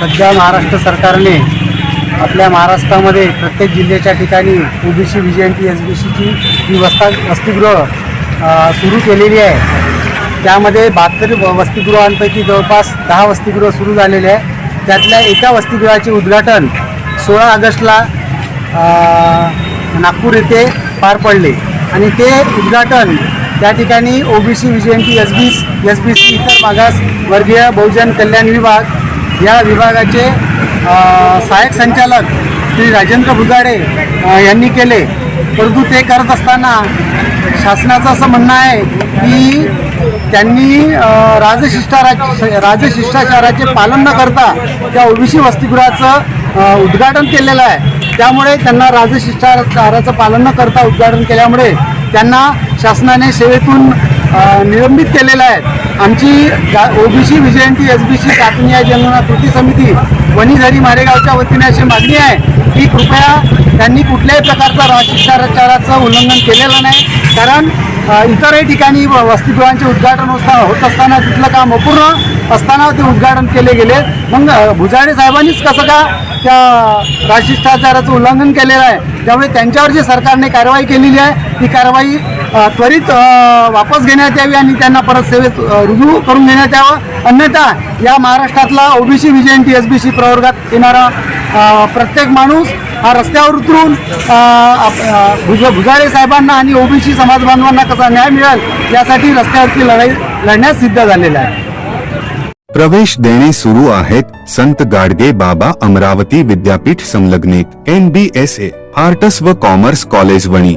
सध्या महाराष्ट्र सरकारने आपल्या महाराष्ट्रामध्ये प्रत्येक जिल्ह्याच्या ठिकाणी O V N T S B सीची ही वस्ता वसतिगृह सुरू केलेली आहे. त्यामध्ये बहात्तर व- वसतिगृहांपैकी जवळपास दहा वसतिगृह सुरू झालेले आहे त्यातल्या एका वसतिगृहाचे उद्घाटन सोळा ऑगस्टला नागपूर येथे पार पडले. आणि ते उद्घाटन त्या ठिकाणी O V N T S B S B C इतर मागास वर्गीय बहुजन कल्याण विभाग या विभागाचे सहाय्यक संचालक श्री राजेंद्र भुजाडे यांनी केले. परंतु ते करत असताना शासनाचं असं म्हणणं आहे की त्यांनी अ, राजशिष्टारा राजशिष्टाचाराचे पालन न करता त्या ओबीसी वसतिगृहाचं उद्घाटन केलेलं आहे. त्यामुळे त्यांना राजशिष्टाचाराचं पालन न करता उद्घाटन केल्यामुळे त्यांना शासनाने सेवेतून निलंबित केलेलं आहे. आमची ओबीसी बी एन विजयंती एस बी सी कातनिया जनगणना कृती समिती वणीझरी मारेगावच्या वतीने अशी मागणी आहे की कृपया त्यांनी कुठल्याही प्रकारचा राजशिष्टाचाराचं उल्लंघन केलेलं नाही. कारण इतरही ठिकाणी व- वसतिगृहांचे उद्घाटन होता होत असताना तिथलं काम अपूर्ण असताना ते उद्घाटन केले गेले. मग भुजाडे साहेबांनीच कसं का त्या राजशिष्टाचाराचं उल्लंघन केलेलं आहे? त्यामुळे त्यांच्यावर जी सरकारने कारवाई केलेली आहे ती कारवाई त्वरित वापस घेण्यात यावी आणि त्यांना परत सेवेत रुजू करून घेण्यात यावं. अन्यथा या महाराष्ट्रातला ओबीसी विजयंती एस बी सी प्रवर्गात येणारा प्रत्येक माणूस हा रस्त्यावर उतरून भुज भुजारे साहेबांना आणि ओबीसी समाज बांधवांना कसा न्याय मिळेल यासाठी रस्त्यावरची लढाई लढण्यास सिद्ध झालेला आहे. प्रवेश देणे सुरू आहेत संत गाडगे बाबा अमरावती विद्यापीठ संलग्नित N B S A arts व कॉमर्स कॉलेज वणी.